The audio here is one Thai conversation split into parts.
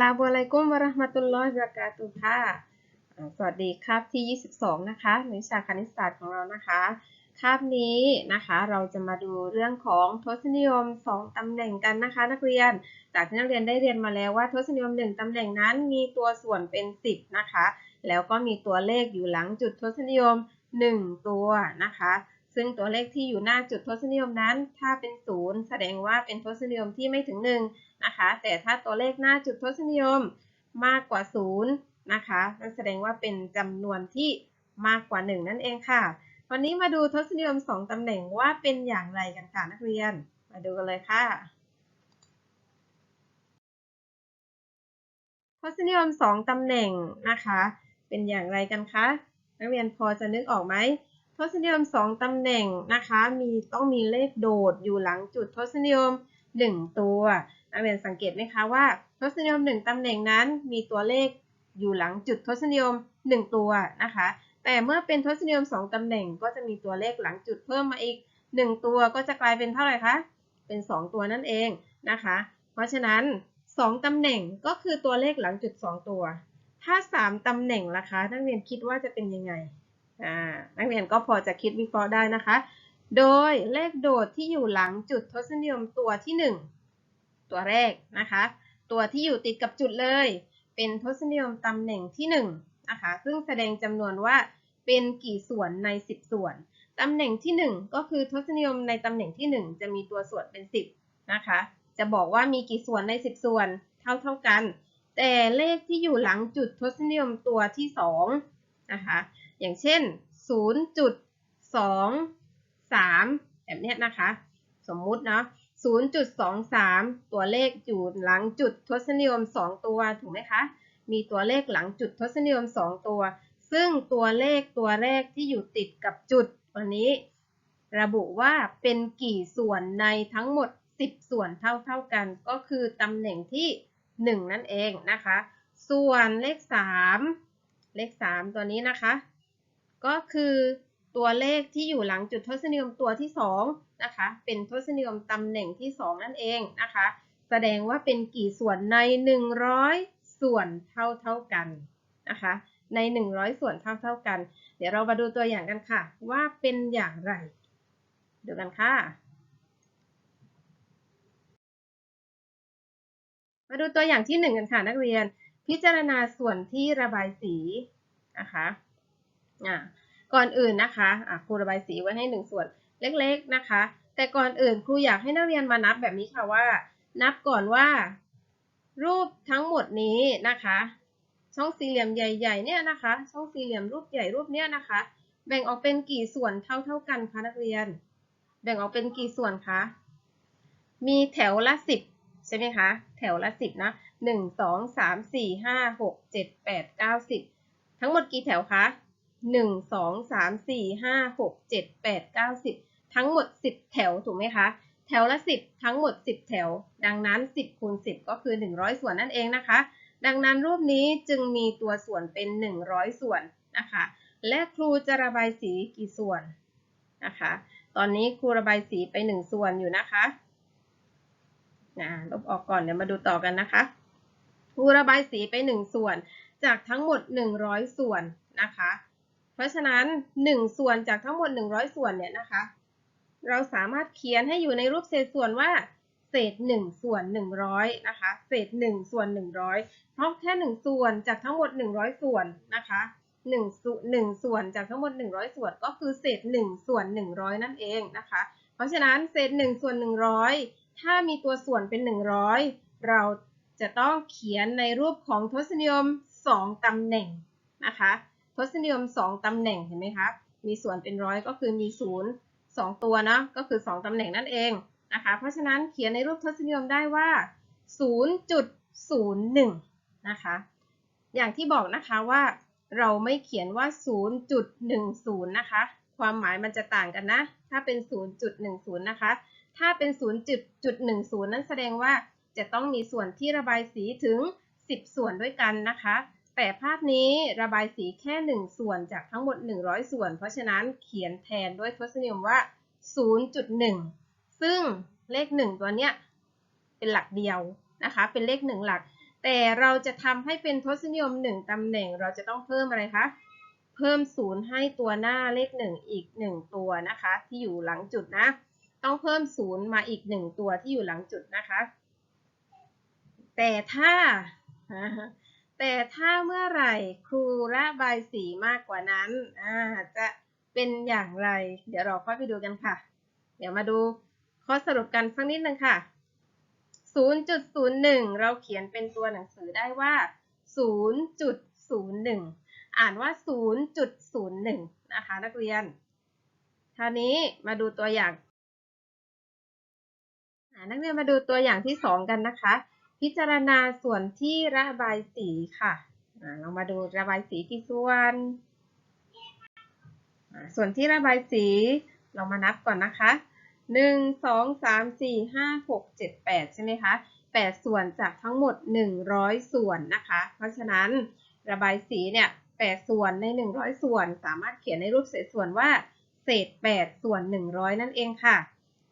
ลามุอะลัยกุมวะราะห์มะตุลลอฮิวะบะเราะกาตุฮ์ค่ะอ่าสวัสดีครับที่ 22 นะคะในวิชาคณิตศาสตร์ของเรานะคะคาบนี้นะคะเราจะมาดูเรื่องของทศนิยม 2 ตำแหน่งกันนะคะ นักเรียน จากที่นักเรียนได้เรียนมาแล้วว่าทศนิยม 1 ตำแหน่งนั้นมีตัวส่วนเป็น 10 นะคะ แล้วก็มีตัวเลขอยู่หลังจุดทศนิยม 1 ตัวนะคะ ซึ่งตัวเลขที่อยู่หน้าจุดทศนิยมนั้น ถ้าเป็น 0 แสดงว่าเป็นทศนิยมที่ไม่ถึง 1 นะคะ แต่ถ้าตัวเลขหน้าจุดทศนิยมมากกว่า 0 นะคะนั่นแสดงว่าเป็นจำนวนที่มากกว่า 1 นั่นเองค่ะ วันนี้มาดูทศนิยม 2ตำแหน่งว่าเป็นอย่างไรกันค่ะนักเรียน มาดูกันเลยค่ะ ทศนิยม 2ตำแหน่งนะคะ เป็นอย่างไรกันคะ นักเรียนพอจะนึกออกไหม ทศนิยม 2 ตำแหน่งนะคะมีต้องมีเลขโดดอยู่หลังจุดทศนิยม 1 ตัวนักเรียนสังเกตไหมคะว่า ทศนิยม 1 ตำแหน่งนั้นมีตัวเลขอยู่หลังจุดทศนิยม 1 ตัวนะคะ แต่เมื่อเป็นทศนิยม 2 ตำแหน่งก็จะมีตัวเลขหลังจุดเพิ่มมาอีก 1 ตัวก็จะกลายเป็นเท่าไหร่คะเป็น 2 ตัวนั่นเองนะคะ เพราะฉะนั้น 2 ตำแหน่งก็คือตัวเลขหลังจุด 2 ตัว ถ้า 3 ตำแหน่งล่ะคะนักเรียนคิดว่าจะเป็นยังไง นักเรียนก็พอจะคิดวิเคราะห์ได้นะคะ โดยเลขโดดที่อยู่หลังจุดทศนิยมตัวที่ 1 ตัวแรกนะคะ ตัวที่อยู่ติดกับจุดเลย เป็นทศนิยมตำแหน่งที่1นะคะ ซึ่งแสดงจำนวนว่าเป็นกี่ส่วนใน 10 ส่วน ตำแหน่งที่ 1 ก็คือทศนิยมในตำแหน่งที่ 1 จะมีตัวส่วนเป็น 10 นะคะ จะบอกว่ามีกี่ส่วนใน 10 ส่วนเท่าเท่ากัน แต่เลขที่อยู่หลังจุดทศนิยมตัวที่2นะคะ อย่างเช่น 0.23 แบบนี้นะคะ สมมุติเนาะ 0.23 ตัวเลขอยู่หลังจุดทศนิยม 2 ตัว ถูกไหมคะ มีตัวเลขหลังจุดทศนิยม 2 ตัว ซึ่งตัวเลขตัวแรกที่อยู่ติดกับจุดตัวนี้ ระบุว่าเป็นกี่ส่วนในทั้งหมด 10 ส่วนเท่าๆกัน ก็คือตำแหน่งที่ 1 นั่นเองนะคะ ส่วนเลข 3 เลข 3 ตัวนี้นะคะ ก็คือตัวเลขที่อยู่หลังจุดทศนิยมตัวที่2นะคะเป็นทศนิยมตำแหน่งที่ 2 นั่นเองนะคะ แสดงว่าเป็นกี่ส่วนใน 100 ส่วนเท่าเท่ากันนะคะใน 100 ส่วนเท่าเท่ากัน เดี๋ยวเรามาดูตัวอย่างกันค่ะ ว่าเป็นอย่างไรดูกันค่ะ มาดูตัวอย่างที่ 1 กันค่ะนักเรียน พิจารณาส่วนที่ระบายสีนะคะ อ่าก่อนอื่นนะคะอะครูระบายสีไว้ให้1ส่วนเล็ก ๆนะคะ แต่ก่อนอื่นครูอยากให้นักเรียนมานับแบบนี้ค่ะว่า นับก่อนว่า รูปทั้งหมดนี้นะคะ ช่องสี่เหลี่ยมใหญ่ ๆ เนี่ยนะคะ ช่องสี่เหลี่ยมรูปใหญ่รูปเนี้ยนะคะ แบ่งออกเป็นกี่ส่วนเท่า ๆกันคะนักเรียน แบ่งออกเป็นกี่ส่วนคะมีแถวละสิบใช่ไหมคะ แถวละสิบนะหนึ่งสองสามสี่ห้าหกเจ็ดแปดเก้าสิบทั้งหมดกี่แถวคะ หนึ่งสองสามสี่ห้าหกเจ็ดแปดเก้าสิบทั้งหมดสิบแถวถูกไหมคะแถวละสิบทั้งหมดสิบแถว ดังนั้นสิบคูณสิบก็คือหนึ่งร้อยส่วนนั่นเองนะคะ ดังนั้นรูปนี้จึงมีตัวส่วนเป็นหนึ่งร้อยส่วนนะคะ และครูจะระบายสีกี่ส่วนนะคะ ตอนนี้ครูระบายสีไปหนึ่งส่วนอยู่นะคะนะลบออกก่อนเดี๋ยวมาดูต่อกันนะคะครูระบายสีไปหนึ่งส่วน จากทั้งหมด100ส่วนนะคะ เพราะฉะนั้น 1 ส่วนจากทั้งหมด 100 ส่วนเนี่ยนะคะ เราสามารถเขียนให้อยู่ในรูปเศษส่วนว่า เศษ 1 ส่วน 100 นะคะ เศษ 1 ส่วน 100 เพราะแค่ 1 ส่วนจากทั้งหมด 100 ส่วนนะคะ1ส่วน1ส่วนจากทั้งหมด 100 ส่วนก็คือเศษ 1 ส่วน 100 นั่นเองนะคะ เพราะฉะนั้นเศษ 1 ส่วน 100 ถ้ามีตัวส่วนเป็น 100 เราจะต้องเขียนในรูปของทศนิยม 2ตำแหน่งนะคะ ทศนิยม 2 ตำแหน่งเห็นไหมคะมีส่วนเป็นร้อยก็คือมี 0 2 ตัวเนาะก็คือ 2 ตำแหน่งนั่นเองนะคะเพราะฉะนั้นเขียนในรูปทศนิยมได้ว่า 0.01 นะคะ อย่างที่บอกนะคะว่าเราไม่เขียนว่า 0.10 นะคะ ความหมายมันจะต่างกันนะ ถ้าเป็น 0.10 นะคะ ถ้าเป็น 0.10 นั้นแสดงว่าจะต้องมีส่วนที่ระบายสีถึง10 ส่วนด้วยกันนะคะ แต่ภาพนี้ระบายสีแค่ 1 ส่วนจากทั้งหมด 100 ส่วน เพราะฉะนั้นเขียนแทนด้วยทศนิยมว่า 0.1 ซึ่งเลข 1 ตัวเนี้ยเป็นหลักเดียวนะคะ เป็นเลข 1 หลัก แต่เราจะทำให้เป็นทศนิยมหนึ่งตำแหน่งเราจะต้องเพิ่มอะไรคะ เพิ่มศูนย์ให้ตัวหน้าเลขหนึ่งอีกหนึ่งตัวนะคะ ที่อยู่หลังจุดนะ ต้องเพิ่มศูนย์มาอีกหนึ่งตัวที่อยู่หลังจุดนะคะ แต่ถ้า แต่ถ้าเมื่อไหร่ครูระบายสีมากกว่านั้นจะเป็นอย่างไร เดี๋ยวเราค่อยไปดูกันค่ะ เดี๋ยวมาดูข้อสรุปกันสักนิดนึงค่ะ 0.01 เราเขียนเป็นตัวหนังสือได้ว่า 0.01 อ่านว่า 0.01 นะคะนักเรียนคราวนี้มาดูตัวอย่างนักเรียนมาดูตัวอย่างที่ 2 กันนะคะ พิจารณาส่วนที่ระบายสีค่ะเรามาดูระบายสีกี่ส่วน ส่วนที่ระบายสี เรามานับก่อนนะคะหนึ่งสองสามสี่ห้าหกเจ็ดแปดใช่ไหมคะแปดส่วนจากทั้งหมดหนึ่งร้อยส่วนนะคะ เพราะฉะนั้นระบายสีเนี่ยแปดส่วนในหนึ่งร้อยส่วน สามารถเขียนในรูปเศษส่วนว่า เศษแปดส่วนหนึ่งร้อยนั่นเองค่ะ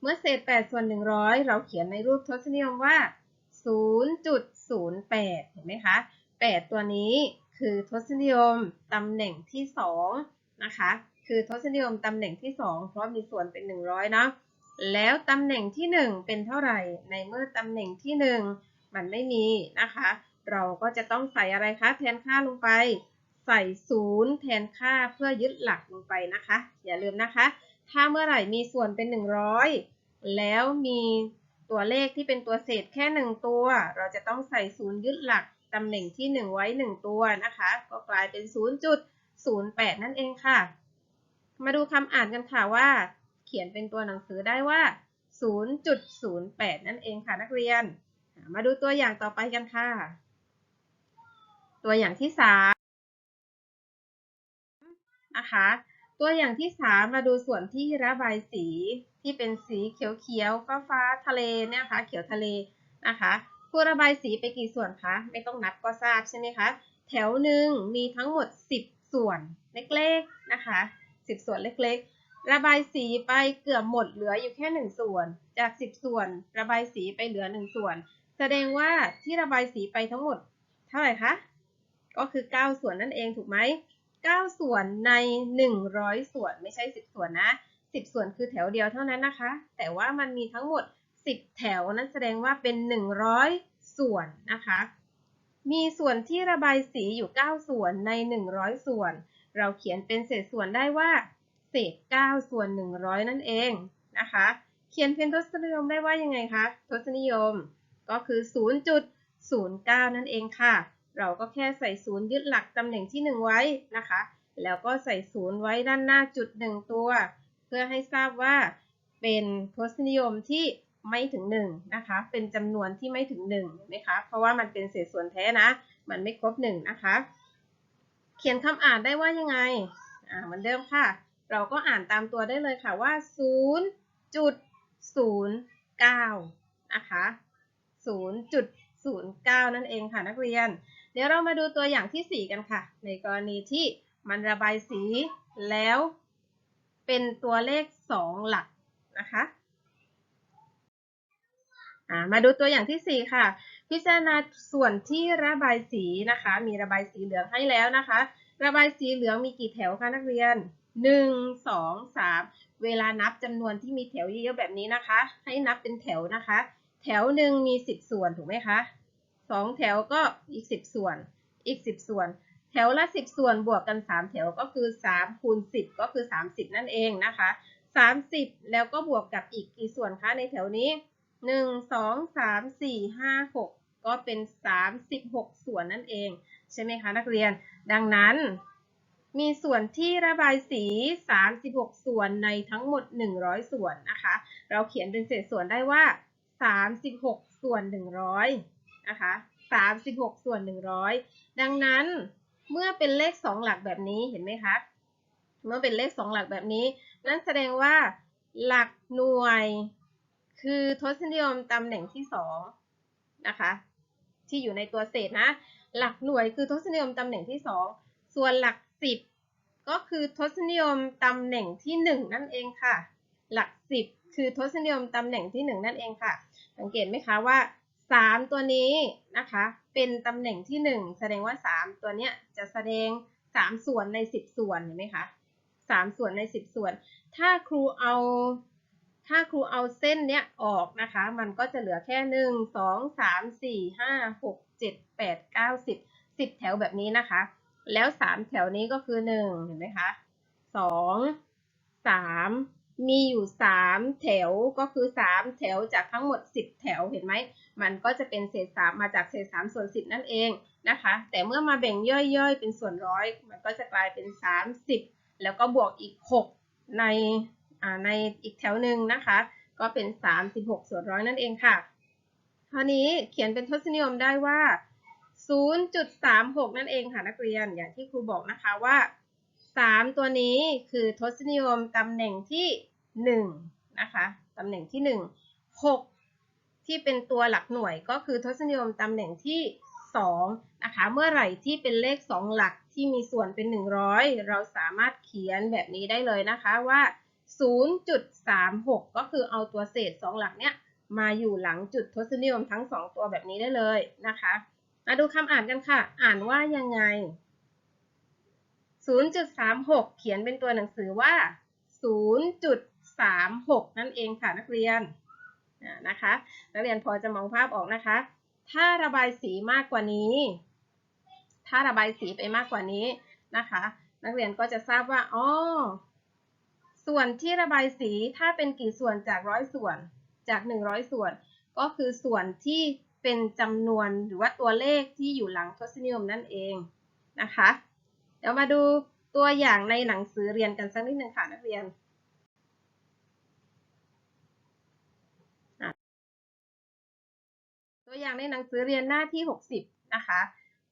เมื่อเศษแปดส่วนหนึ่งร้อยเราเขียนในรูปทศนิยมว่า 0.08 เห็นไหมคะ 8 ตัวนี้คือทศนิยมตำแหน่งที่ 2 นะคะ คือทศนิยมตำแหน่งที่ 2 เพราะมีส่วนเป็น 100 เนาะ แล้วตำแหน่งที่ 1 เป็นเท่าไหร่ ในเมื่อตำแหน่งที่ 1 มันไม่มีนะคะ เราก็จะต้องใส่อะไรคะ แทนค่าลงไป ใส่ศูนย์แทนค่าเพื่อยึดหลักลงไปนะคะ อย่าลืมนะคะ ถ้าเมื่อไหร่มีส่วนเป็น 100 แล้วมี ตัวเลขที่เป็นตัวเศษแค่หนึ่งตัว เราจะต้องใส่ศูนย์ยึดหลักตำแหน่งที่ 1 ไว้ 1 ตัวนะคะ ก็กลายเป็น 0.08 นั่นเองค่ะ มาดูคำอ่านกันค่ะว่า เขียนเป็นตัวหนังสือได้ว่า 0.08 นั่นเองค่ะนักเรียน มาดูตัวอย่างต่อไปกันค่ะ ตัวอย่างที่3นะคะ ตัวอย่างที่ 3 มาดูส่วนที่ระบายสีที่เป็นสีเขียวๆฟ้าฟ้าๆทะเลเนี่ยค่ะเขียวทะเลนะคะครูระบายสีไปกี่ส่วนคะไม่ต้องนับก็ทราบใช่ไหมคะแถวหนึ่งมีทั้งหมด 10 ส่วนเล็กๆนะคะ10 ส่วนเล็กๆ ระบายสีไปเกือบหมดเหลืออยู่แค่ 1 ส่วน จาก 10 ส่วน ระบายสีไปเหลือ 1 ส่วน แสดงว่าที่ระบายสีไปทั้งหมด เท่าไหร่คะก็คือ 9 ส่วนนั่นเองถูกไหม 9 ส่วนใน 100 ส่วนไม่ใช่ 10 ส่วนนะ 10 ส่วนคือแถวเดียวเท่านั้นนะคะ แต่ว่ามันมีทั้งหมด 10 แถวนั้นแสดงว่าเป็น 100 ส่วนนะคะ มีส่วนที่ระบายสีอยู่ 9 ส่วนใน 100 ส่วน เราเขียนเป็นเศษส่วนได้ว่า เศษ 9 ส่วน 100 นั่นเองนะคะ เขียนเป็นทศนิยมได้ว่ายังไงคะ ทศนิยมก็คือ 0.09 นั่นเองค่ะ เราก็แค่ใส่ศูนย์ยึดหลักตำแหน่งที่ 1 ไว้นะคะ แล้วก็ใส่ศูนย์ไว้ด้านหน้าจุด 1 ตัว เพื่อให้ทราบว่าเป็นทศนิยมที่ไม่ถึง1นะคะ เป็นจำนวนที่ไม่ถึง1เห็นไหมคะ เพราะว่ามันเป็นเศษส่วนแท้นะ มันไม่ครบ1นะคะ เขียนคำอ่านได้ว่ายังไง อ่าเหมือนเดิมค่ะ เราก็อ่านตามตัวได้เลยค่ะว่า 0.09 นะคะ 0.09 นั่นเองค่ะนักเรียน เดี๋ยวเรามาดูตัวอย่างที่ 4 กันค่ะ ในกรณีที่มันระบายสีแล้วเป็นตัวเลข 2 หลักนะคะมาดูตัวอย่างที่ 4 ค่ะ พิจารณาส่วนที่ระบายสีนะคะ มีระบายสีเหลืองให้แล้วนะคะ ระบายสีเหลืองมีกี่แถวคะนักเรียน 1 2 3 เวลานับจำนวนที่มีแถวเยอะๆแบบนี้นะคะ ให้นับเป็นแถวนะคะ แถวหนึ่งมี 10 ส่วนถูกไหมคะ สองแถวก็อีก10ส่วนอีก10ส่วน แถวละ10ส่วนบวกกัน3แถวก็คือ3คูณ10ก็คือ30นั่นเองนะคะ30แล้วก็บวกกับอีกกี่ส่วนคะในแถวนี้1 2 3 4 5 6ก็เป็น36ส่วนนั่นเอง ใช่ไหมคะนักเรียน ดังนั้น มีส่วนที่ระบายสี 36 ส่วนในทั้งหมด 100 ส่วนนะคะ เราเขียนเป็นเศษส่วนได้ว่า 36 ส่วน 100 นะคะ36 ส่วน 100 ดังนั้นเมื่อเป็นเลข 2 หลักแบบนี้เห็นไหมคะ เมื่อเป็นเลข 2 หลักแบบนี้ นั่นแสดงว่าหลักหน่วยคือทศนิยมตำแหน่งที่2นะคะที่อยู่ในตัวเศษนะ หลักหน่วยคือทศนิยมตำแหน่งที่ 2 ส่วนหลัก 10 ก็คือทศนิยมตำแหน่งที่ 1 นั่นเองค่ะ หลัก 10 คือทศนิยมตำแหน่งที่ 1 นั่นเองค่ะ สังเกตไหมคะว่า สามตัวนี้นะคะ เป็นตำแหน่งที่หนึ่งแสดงว่าสามตัวเนี้ยจะแสดงสามส่วนในสิบส่วนเห็นไหมคะสามส่วนในสิบส่วน ถ้าครูเอาถ้าครูเอาเส้นเนี้ยออกนะคะ มันก็จะเหลือแค่หนึ่งสองสามสี่ห้าหกเจ็ดแปดเก้าสิบสิบแถวแบบนี้นะคะ แล้วสามแถวนี้ก็คือหนึ่งเห็นไหมคะสองสาม มีอยู่สามแถวก็คือสามแถวจากทั้งหมดสิบแถวเห็นไหม มันก็จะเป็นเศษสามมาจากเศษสามส่วนสิบนั่นเองนะคะ แต่เมื่อมาแบ่งย่อยๆ เป็นส่วนร้อย มันก็จะกลายเป็นสามสิบแล้วก็บวกอีกหกในอ่าในอีกแถวหนึ่งนะคะ ก็เป็นสามสิบหกส่วนร้อยนั่นเองค่ะคราวนี้เขียนเป็นทศนิยมได้ว่า 0.36 นั่นเองค่ะนักเรียนอย่างที่ครูบอกนะคะว่า 3 ตัวนี้คือทศนิยมตำแหน่งที่1นะคะตำแหน่งที่ 1 6 ที่เป็นตัวหลักหน่วยก็คือทศนิยมตำแหน่งที่2นะคะเมื่อไหร่ที่เป็นเลข 2 หลักที่มีส่วนเป็น 100 เราสามารถเขียนแบบนี้ได้เลยนะคะว่า 0.36 ก็คือเอาตัวเศษ 2 หลักเนี้ยมาอยู่หลังจุดทศนิยมทั้ง 2 ตัวแบบนี้ได้เลยนะคะ มาดูคำอ่านกันค่ะ อ่านว่ายังไง 0.36 เขียนเป็นตัวหนังสือว่า 0.36 นั่นเองค่ะนักเรียนนะคะ นักเรียนพอจะมองภาพออกนะคะ ถ้าระบายสีมากกว่านี้ ถ้าระบายสีไปมากกว่านี้นะคะ นักเรียนก็จะทราบว่าอ๋อส่วนที่ระบายสีถ้าเป็นกี่ส่วนจากร้อยส่วนจาก 100 ส่วน ก็คือส่วนที่เป็นจำนวนหรือว่าตัวเลขที่อยู่หลังทศนิยมนั่นเองนะคะ ดี๋ยวมาดูตัวอย่างในหนังสือเรียนกันสักนิดหนึ่งค่ะนักเรียนตัวอย่างในหนังสือเรียนหน้าที่ 60 นะคะ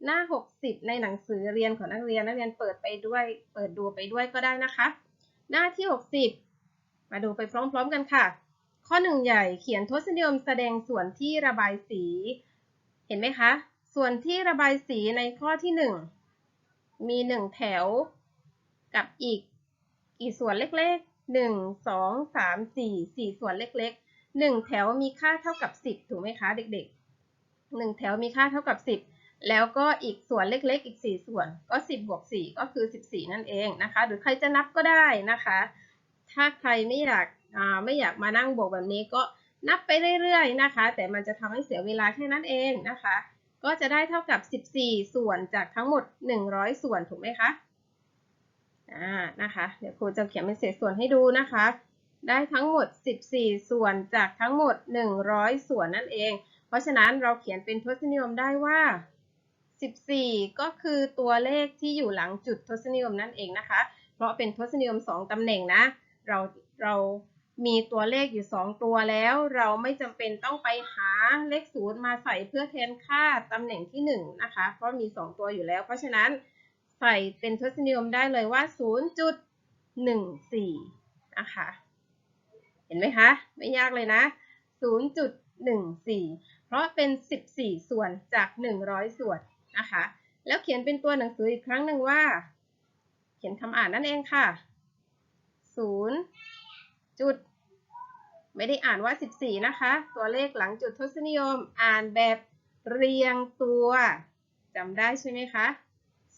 หน้า 60 ในหนังสือเรียนของนักเรียนนักเรียนเปิดไปด้วย เปิดดูไปด้วยก็ได้นะคะ หน้าที่ 60 มาดูไปพร้อมๆกันค่ะ ข้อหนึ่งใหญ่เขียนทศนิยมแสดงส่วนที่ระบายสี เห็นไหมคะ ส่วนที่ระบายสีในข้อที่หนึ่ง มีหนึ่งแถวกับอีกกี่ส่วนเล็กๆหนึ่งสองสามสี่สี่ส่วนเล็กๆหนึ่งแถวมีค่าเท่ากับสิบถูกไหมคะเด็กๆหนึ่งแถวมีค่าเท่ากับสิบแล้วก็อีกส่วนเล็กๆ อีกสี่ส่วนก็สิบบวกสี่ก็คือสิบสี่นั่นเองนะคะ หรือใครจะนับก็ได้นะคะ ถ้าใครไม่อยากไม่อยากมานั่งบวกแบบนี้ก็นับไปเรื่อยๆนะคะ แต่มันจะทำให้เสียเวลาแค่นั้นเองนะคะ ก็จะได้เท่ากับ 14 ส่วนจากทั้งหมด 100 ส่วนถูกไหมคะอ่านะคะ เดี๋ยวครูจะเขียนเป็นเศษส่วนให้ดูนะคะ ได้ทั้งหมด 14 ส่วนจากทั้งหมด 100 ส่วนนั่นเอง เพราะฉะนั้นเราเขียนเป็นทศนิยมได้ว่า 14 ก็คือตัวเลขที่อยู่หลังจุดทศนิยมนั่นเองนะคะ เพราะเป็นทศนิยม 2ตำแหน่งนะ เราเรา มีตัวเลขอยู่ 2 ตัวแล้ว เราไม่จำเป็นต้องไปหาเลขศูนย์มาใส่เพื่อแทนค่าตำแหน่งที่ 1 นะคะ เพราะมี 2 ตัวอยู่แล้ว เพราะฉะนั้นใส่เป็นทศนิยมได้เลยว่า 0.14 นะคะ เห็นไหมคะ ไม่ยากเลยนะ 0.14 เพราะเป็น 14 ส่วนจาก 100 ส่วนนะคะ แล้วเขียนเป็นตัวหนังสืออีกครั้งหนึ่งว่า เขียนคำอ่านนั่นเองค่ะ 0 จุด ไม่ได้อ่านว่า 14 นะคะ ตัวเลขหลังจุดทศนิยมอ่านแบบเรียงตัวจำได้ใช่ไหมคะ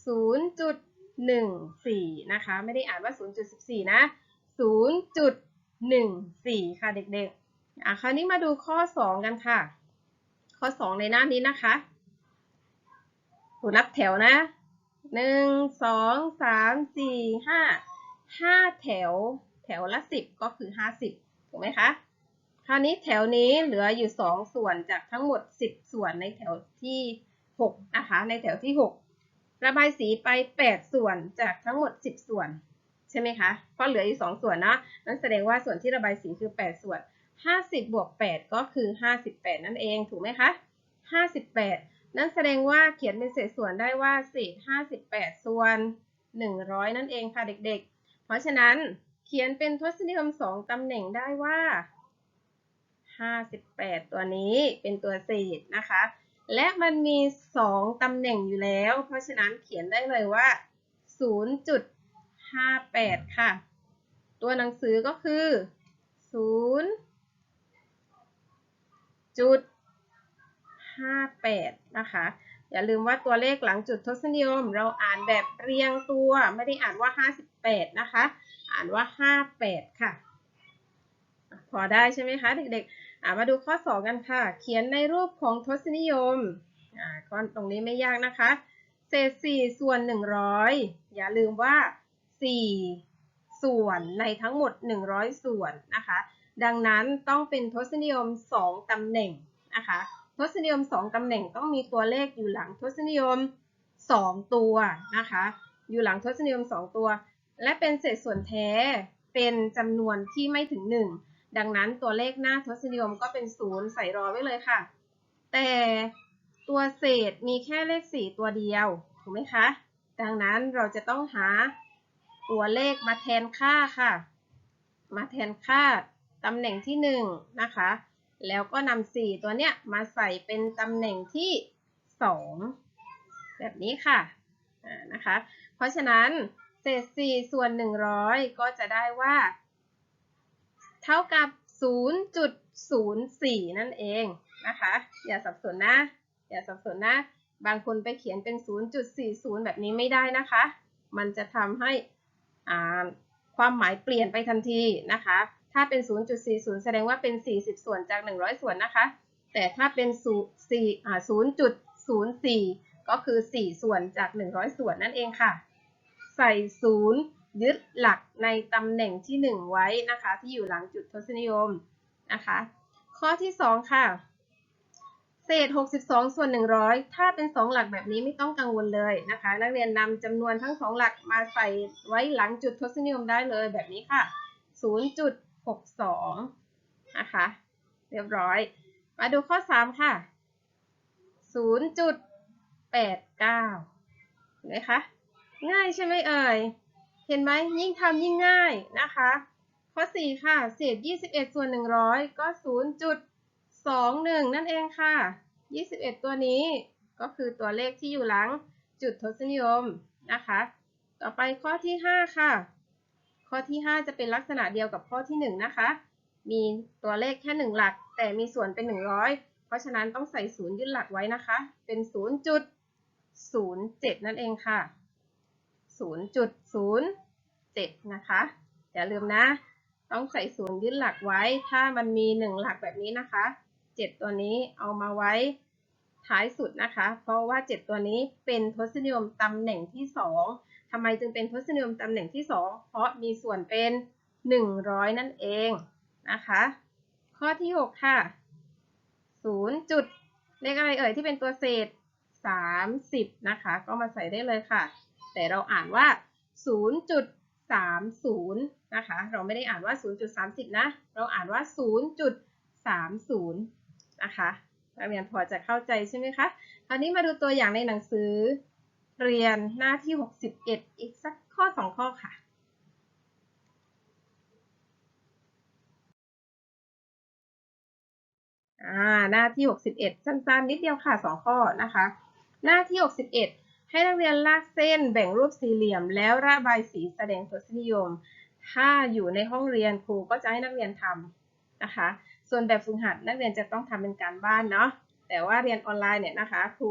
0.14 นะคะ ไม่ได้อ่านว่า 0.14 นะ 0.14 ค่ะเด็กๆอะคราวนี้มาดูข้อ 2 กันค่ะ ข้อ 2 ในหน้านี้นะคะถูนับแถวนะ1 2 3 4 5 5แถว แถวละ 10 ก็คือ 50 ถูกไหมคะ คราวนี้แถวนี้เหลืออยู่ 2 ส่วนจากทั้งหมด 10 ส่วนในแถวที่6นะคะ ในแถวที่ 6 ระบายสีไป 8 ส่วนจากทั้งหมด 10 ส่วน ใช่ไหมคะ เพราะเหลืออยู่ 2 ส่วนเนะนั่นแสดงว่าส่วนที่ระบายสีคือ 8 ส่วน 50 บวก 8 ก็คือ 58 นั่นเอง ถูกไหมคะ 58 นั่นแสดงว่าเขียนเป็นเศษส่วนได้ว่าเศษ58 ส่วน 100 นั่นเองค่ะเด็กๆ เพราะฉะนั้น ขียนเป็นทศนิยม2ตำแหน่งได้ว่า 58 ตัวนี้เป็นตัวเศษนะคะ และมันมี 2ตำแหน่งอยู่แล้ว เพราะฉะนั้นเขียนได้เลยว่า 0.58 ค่ะ ตัวหนังสือก็คือ0จุด58 นะคะ อย่าลืมว่าตัวเลขหลังจุดทศนิยม เราอ่านแบบเรียงตัวไม่ได้อ่านว่า 58 นะคะ อ่านว่า 58 ค่ะ พอได้ใช่ไหมคะเด็กๆอามาดูข้อ 2 กันค่ะ เขียนในรูปของทศนิยมอ่าก้อนตรงนี้ไม่ยากนะคะ เศษ 4 ส่วน 100 อย่าลืมว่า 4 ส่วนในทั้งหมด 100 ส่วนนะคะ ดังนั้นต้องเป็นทศนิยม 2 ตำแหน่งนะคะ ทศนิยม 2 ตำแหน่งต้องมีตัวเลขอยู่หลังทศนิยม 2 ตัวนะคะ อยู่หลังทศนิยม 2 ตัว และเป็นเศษส่วนแท้เป็นจำนวนที่ไม่ถึง 1 ดังนั้นตัวเลขหน้าทศนิยมก็เป็น 0 ใส่รอไว้เลยค่ะ แต่ตัวเศษมีแค่เลข 4 ตัวเดียว ถูกไหมคะ ดังนั้นเราจะต้องหาตัวเลขมาแทนค่าค่ะ มาแทนค่าตำแหน่งที่ 1 นะคะ แล้วก็นำ4ตัวเนี้ยมาใส่เป็นตำแหน่งที่ 2 แบบนี้ค่ะอ่านะคะ เพราะฉะนั้น เศษ4ส่วน 100 ก็จะได้ว่า เท่ากับ 0.04 นั่นเองนะคะ อย่าสับสนนะ อย่าสับสนนะ บางคนไปเขียนเป็น 0.40 แบบนี้ไม่ได้นะคะ มันจะทำให้ความหมายเปลี่ยนไปทันทีนะคะ ถ้าเป็น 0.40 แสดงว่าเป็น 40 ส่วนจาก 100 ส่วนนะคะ แต่ถ้าเป็น 0.04 ก็คือ 4 ส่วนจาก 100 ส่วนนั่นเองค่ะ ใส่ศูนย์ยึดหลักในตำแหน่งที่ 1 ไว้นะคะ ที่อยู่หลังจุดทศนิยมนะคะ ข้อที่ 2 ค่ะ เศษ 62 ส่วน 100 ถ้าเป็น 2 หลักแบบนี้ไม่ต้องกังวลเลยนะคะ นักเรียนนำจำนวนทั้ง 2 หลักมาใส่ไว้หลังจุดทศนิยมได้เลยแบบนี้ค่ะ 0.62 นะคะ เรียบร้อย มาดูข้อ 3 ค่ะ 0.89เห็นไหมคะ ง่ายใช่ไหมเอ่ย เห็นไหมยิ่งทำยิ่งง่ายนะคะ ข้อ 4 ค่ะ เศษ 21 ส่วน 100 ก็ 0.21 นั่นเองค่ะ 21 ตัวนี้ก็คือตัวเลขที่อยู่หลังจุดทศนิยมนะคะ ต่อไปข้อที่ 5 ค่ะ ข้อที่ 5 จะเป็นลักษณะเดียวกับข้อที่ 1 นะคะ มีตัวเลขแค่ 1 หลัก แต่มีส่วนเป็น 100 เพราะฉะนั้นต้องใส่ศูนย์ยึดหลักไว้นะคะ เป็น 0.07 นั่นเองค่ะ 0.07 นะคะ อย่าลืมนะ ต้องใส่ศูนย์ยึดหลักไว้ ถ้ามันมี 1 หลักแบบนี้นะคะ 7 ตัวนี้เอามาไว้ท้ายสุดนะคะ เพราะว่า 7 ตัวนี้เป็นทศนิยมตำแหน่งที่ 2ทำไมจึงเป็นทศนิยมตำแหน่งที่ 2 เพราะมีส่วนเป็น 100 นั่นเองนะคะ ข้อที่ 6 ค่ะ 0 จุดเลขอะไรเอ่ยที่เป็นตัวเศษ 30 นะคะ ก็มาใส่ได้เลยค่ะ แต่เราอ่านว่า 0.30 นะคะ เราไม่ได้อ่านว่า 0.30 นะ เราอ่านว่า 0.30 นะคะนักเรียนพอจะเข้าใจใช่ไหมคะ คราวนี้มาดูตัวอย่างในหนังสือเรียนหน้าที่ 61 อีกสักข้อ 2 ข้อค่ะหน้าที่ 61 สั้นๆ นิดเดียวค่ะ 2 ข้อนะคะ หน้าที่ 61 ให้นักเรียนลากเส้นแบ่งรูปสี่เหลี่ยม แล้วระบายสีแสดงทศนิยม ถ้าอยู่ในห้องเรียนครูก็จะให้นักเรียนทำนะคะ ส่วนแบบฝึกหัดนักเรียนจะต้องทำเป็นการบ้านเนาะ แต่ว่าเรียนออนไลน์เนี่ยนะคะ ครู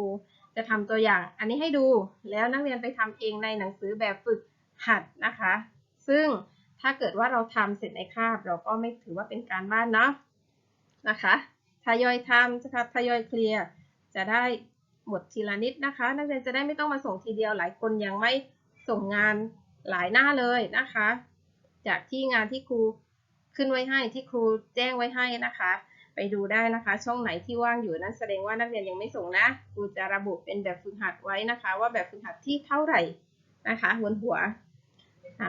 จะทำตัวอย่างอันนี้ให้ดู แล้วนักเรียนไปทำเองในหนังสือแบบฝึกหัดนะคะ ซึ่งถ้าเกิดว่าเราทำเสร็จในคาบเราก็ไม่ถือว่าเป็นการบ้านเนาะนะคะ ทยอยทำจะทยอยเคลียร์ จะได้ หมดทีละนิดนะคะ นักเรียนจะได้ไม่ต้องมาส่งทีเดียวหลายคนยังไม่ส่งงานหลายหน้าเลยนะคะ จากที่งานที่ครูขึ้นไว้ให้ที่ครูแจ้งไว้ให้นะคะ ไปดูได้นะคะ ช่องไหนที่ว่างอยู่นั้นแสดงว่านักเรียนยังไม่ส่งนะครูจะระบุเป็นแบบฝึกหัดไว้นะคะ ว่าแบบฝึกหัดที่เท่าไหร่นะคะบนหัว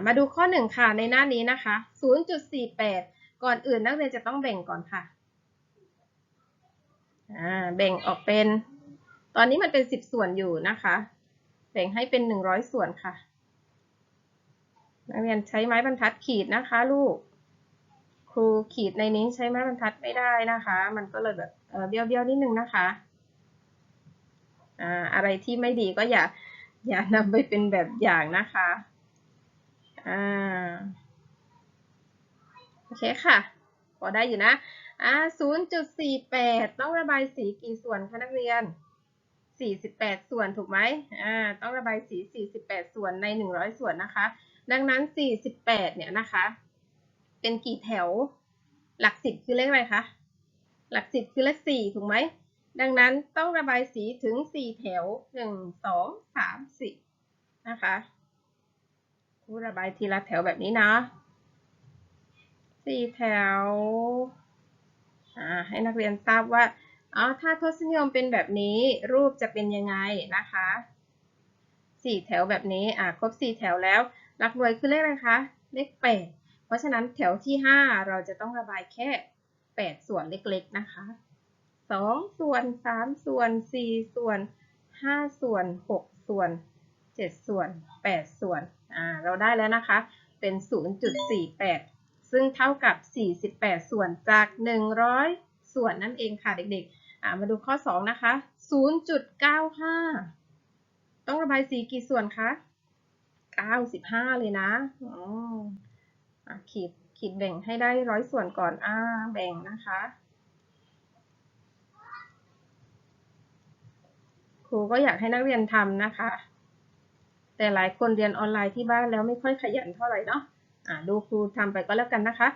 มาดูข้อหนึ่งค่ะในหน้านี้นะคะ 0.48 ก่อนอื่นนักเรียนจะต้องแบ่งก่อนค่ะแบ่งออกเป็น ตอนนี้มันเป็น10ส่วนอยู่นะคะ แบ่งให้เป็น100ส่วนค่ะ นักเรียนใช้ไม้บรรทัดขีดนะคะ ลูก ครูขีดในนี้ใช้ไม้บรรทัดไม่ได้นะคะ มันก็เลยแบบเเบี้ยวเบี้ยวนิดนึงนะคะอ่าอะไรที่ไม่ดีก็อย่าอย่านำไปเป็นแบบอย่างนะคะอ่าโอเคค่ะ พอได้อยู่นะอ่า0.48 ต้องระบายสีกี่ส่วนคะนักเรียน 48 ส่วนถูกไหมอ่าต้องระบายสี 48 ส่วนใน 100 ส่วนนะคะ ดังนั้น 48 เนี่ยนะคะ เป็นกี่แถว หลักสิบคือเลขอะไรคะ หลักสิบคือเลข 4 ถูกไหม ดังนั้นต้องระบายสีถึง 4 แถว 1 2 3 4 นะคะคูระบายทีละแถวแบบนี้นะ 4 แถว อ่าให้นักเรียนทราบว่า อ๋อถ้าทศนิยมเป็นแบบนี้รูปจะเป็นยังไงนะคะสี่แถวแบบนี้อ่าครบสี่แถวแล้วหลักหน่วยคือเลขอะไรคะเลขแปดเพราะฉะนั้นแถวที่ห้าเราจะต้องระบายแค่แปดส่วนเล็กๆนะคะสองส่วนสามส่วนสี่ส่วนห้าส่วนหกส่วนเจ็ดส่วนแปดส่วนอ่าเราได้แล้วนะคะเป็นศูนย์จุดสี่แปดซึ่งเท่ากับ 48 ส่วนจาก 100 ส่วนนั่นเองค่ะเด็กๆ อ่ามาดูข้อ 2 นะคะ 0.95 ต้องระบายสีกี่ส่วนคะ 95 เลยนะอ๋อขีดขีดแบ่งให้ได้ร้อยส่วนก่อนอ่าแบ่งนะคะครูก็อยากให้นักเรียนทำนะคะ แต่หลายคนเรียนออนไลน์ที่บ้านแล้วไม่ค่อยขยันเท่าไหร่เนาะอ่าดูครูทำไปก็แล้วกันนะคะ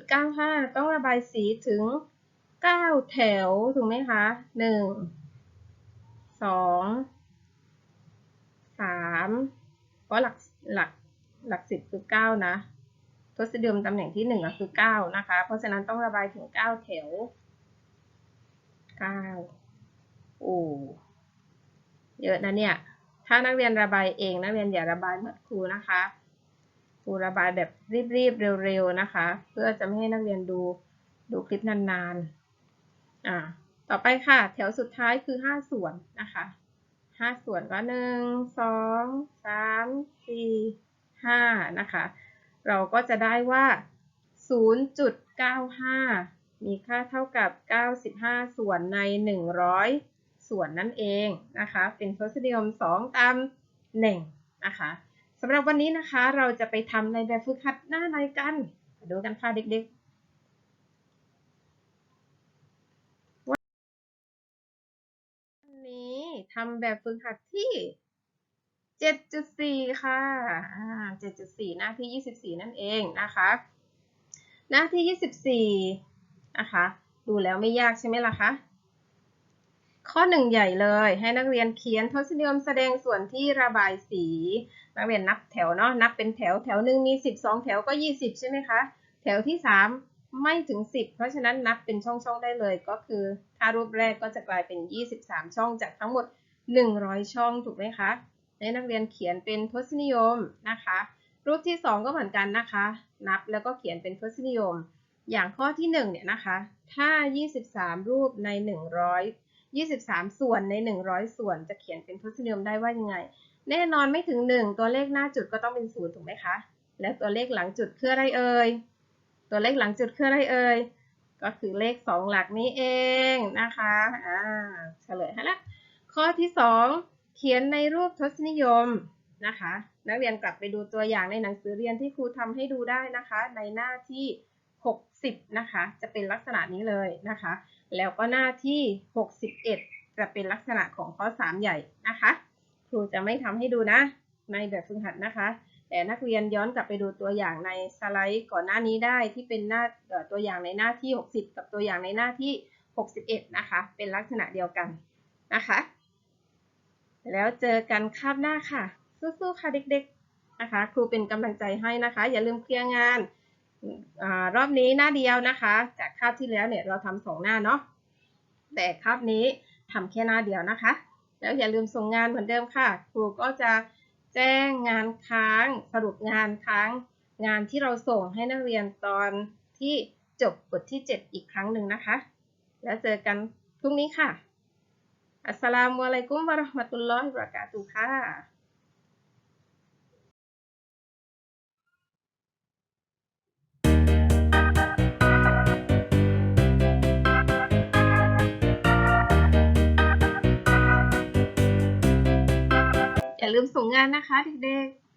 0.95 ต้องระบายสีถึง 9แถว ถูกไหมคะ1 2 3เพราะหลักหลักหลักสิบคือ9นะทศนิมตำแหน่งที่1ก็คือ9นะคะ เพราะฉะนั้นต้องระบายถึง9แถว9โอ้เยอะนะเนี่ยถ้านักเรียนระบายเองนักเรียนอย่าระบายเหมือนครูนะคะครูระบายแบบรีบๆเร็วๆนะคะ เพื่อจะไม่ให้นักเรียนดูดูคลิปนานๆ อ่าต่อไปค่ะ แถวสุดท้ายคือ 5 ส่วนนะคะ 5 ส่วนก็ 1 2 3 4 5 นะคะ เราก็จะได้ว่า 0.95 มีค่าเท่ากับ 95 ส่วนใน 100 ส่วนนั่นเองนะคะ เป็นทศนิยม 2 ตามหนึ่งนะคะสำหรับวันนี้นะคะเราจะไปทำในแบบฝึกหัดหน้าในกัน ดูกันค่ะเด็กๆ วันนี้ ทำแบบฝึกหัดที่ 7.4 ค่ะ อ่า 7.4 หน้าที่ 24 นั่นเองนะคะ หน้าที่ 24 นะคะ ดูแล้วไม่ยากใช่ไหมล่ะคะ ข้อหนึ่งใหญ่เลย ให้นักเรียนเขียนทศนิยมแสดงส่วนที่ระบายสี นักเรียนนับแถวเนาะ นับเป็นแถว แถวหนึ่งมี 12 แถวก็ 20 ใช่ไหมคะ แถวที่ 3ไม่ถึง 10 เพราะฉะนั้นนับเป็นช่อง ๆ ได้เลย ก็คือถ้ารูปแรกก็จะกลายเป็น 23 ช่องจากทั้งหมด 100 ช่องถูกไหมคะ ให้นักเรียนเขียนเป็นทศนิยมนะคะ รูปที่ 2 ก็เหมือนกันนะคะ นับแล้วก็เขียนเป็นทศนิยม อย่างข้อที่1เนี่ยนะคะ ถ้า 23 รูปใน 100 23 ส่วนใน 100 ส่วนจะเขียนเป็นทศนิยมได้ว่ายังไง แน่นอนไม่ถึง 1 ตัวเลขหน้าจุดก็ต้องเป็น0ถูกไหมคะ แล้วตัวเลขหลังจุดคืออะไรเอ่ย ตัวเลขหลังจุดคืออะไรเอ่ยก็คือเลข 2 หลักนี้เองนะคะ อ่า เฉลยให้ละ ข้อที่ 2 เขียนในรูปทศนิยมนะคะ นักเรียนกลับไปดูตัวอย่างในหนังสือเรียนที่ครูทำให้ดูได้นะคะ ในหน้าที่ 60 นะคะ จะเป็นลักษณะนี้เลยนะคะ แล้วก็หน้าที่ 61 จะเป็นลักษณะของข้อ 3 ใหญ่นะคะ ครูจะไม่ทำให้ดูนะ ในแบบฝึกหัดนะคะ แต่นักเรียนย้อนกลับไปดูตัวอย่างในสไลด์ก่อนหน้านี้ได้ที่เป็นหน้าตัวอย่างในหน้าที่ 60 กับตัวอย่างในหน้าที่ 61 นะคะ เป็นลักษณะเดียวกันนะคะ แล้วเจอกันคาบหน้าค่ะ สู้ๆค่ะเด็กๆนะคะ ครูเป็นกำลังใจให้นะคะ อย่าลืมเคลียร์งานอรอบนี้หน้าเดียวนะคะ จากคาบที่แล้วเนี่ยเราทำสองหน้าเนาะแต่คาบนี้ทำแค่หน้าเดียวนะคะ แล้วอย่าลืมส่งงานเหมือนเดิมค่ะ ครูก็จะแจ้งงานค้างสรุปงานค้าง งานที่เราส่งให้นักเรียนตอนที่จบบทที่ 7 อีกครั้งหนึ่งนะคะ แล้วเจอกันพรุ่งนี้ค่ะ อัสสลามุอะลัยกุมวะเราะห์มะตุลลอฮิวะบะเราะกาตุฮ์ค่ะอย่าลืมส่งงานนะคะเด็กๆ